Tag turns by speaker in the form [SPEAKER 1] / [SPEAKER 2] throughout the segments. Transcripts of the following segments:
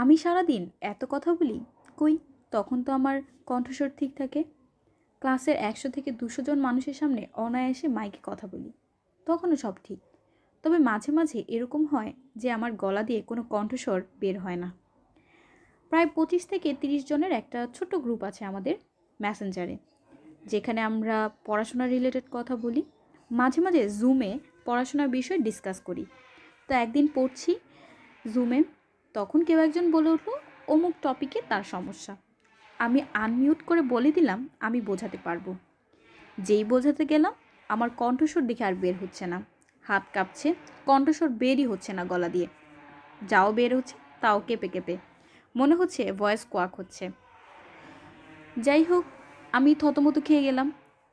[SPEAKER 1] আমি সারাদিন এত কথা বলি? কই? তখন তো আমার কণ্ঠস্বর ঠিক থাকে। ক্লাসের একশো থেকে দুশো জন মানুষের সামনে অনায়াসে মাইকে কথা বলি। তখনও সব ঠিক। তবে মাঝে মাঝে এরকম হয় যে আমার গলা দিয়ে কোনো কণ্ঠস্বর বের হয় না। প্রায় পঁচিশ থেকে তিরিশ জনের একটা ছোট্ট গ্রুপ আছে আমাদের ম্যাসেঞ্জারে যেখানে আমরা পড়াশোনা রিলেটেড কথা বলি। মাঝে মাঝে জুমে পড়াশোনার বিষয় ডিসকাস করি। তো একদিন পড়ছি জুমে তখন কেউ একজন বলে উঠল, অমুক টপিকে তার সমস্যা। আমি আনমিউট করে বলে দিলাম, আমি বোঝাতে পারব। যেই বোঝাতে গেলাম, আমার কণ্ঠস্বর দেখে আর বের হচ্ছে না। হাত কাঁপছে, কণ্ঠস্বর বেরই হচ্ছে না গলা দিয়ে। যাও বের হচ্ছে, তাও কেঁপে কেঁপে। মনে হচ্ছে ভয়েস কোয়াক হচ্ছে। যাই হোক, আমি থতমত খেয়ে গেলাম।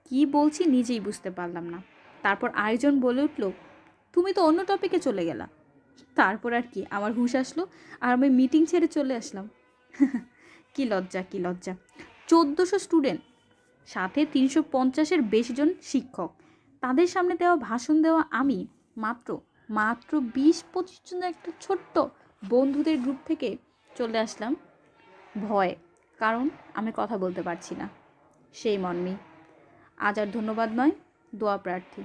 [SPEAKER 1] কি বলছি নিজেই বুঝতে পারলাম না। তারপর আরেকজন বলে উঠল, তুমি তো অন্য টপিকে চলে গেলা। তারপর আর কি, আমার হুঁশ আসলো আর আমি মিটিং ছেড়ে চলে আসলাম। কি লজ্জা কি লজ্জা। চোদ্দোশো স্টুডেন্ট সাথে তিনশো পঞ্চাশের বেশি জন শিক্ষক। তাদের সামনে দেওয়া ভাষণ দেওয়া আমি মাত্র মাত্র বিশ পঁচিশ জন একটা ছোট্ট বন্ধুদের গ্রুপ থেকে চলে আসলাম। ভয়, কারণ আমি কথা বলতে পারছি না। সেই মর্মেই আজ আর ধন্যবাদ নয়, দোয়া প্রার্থী।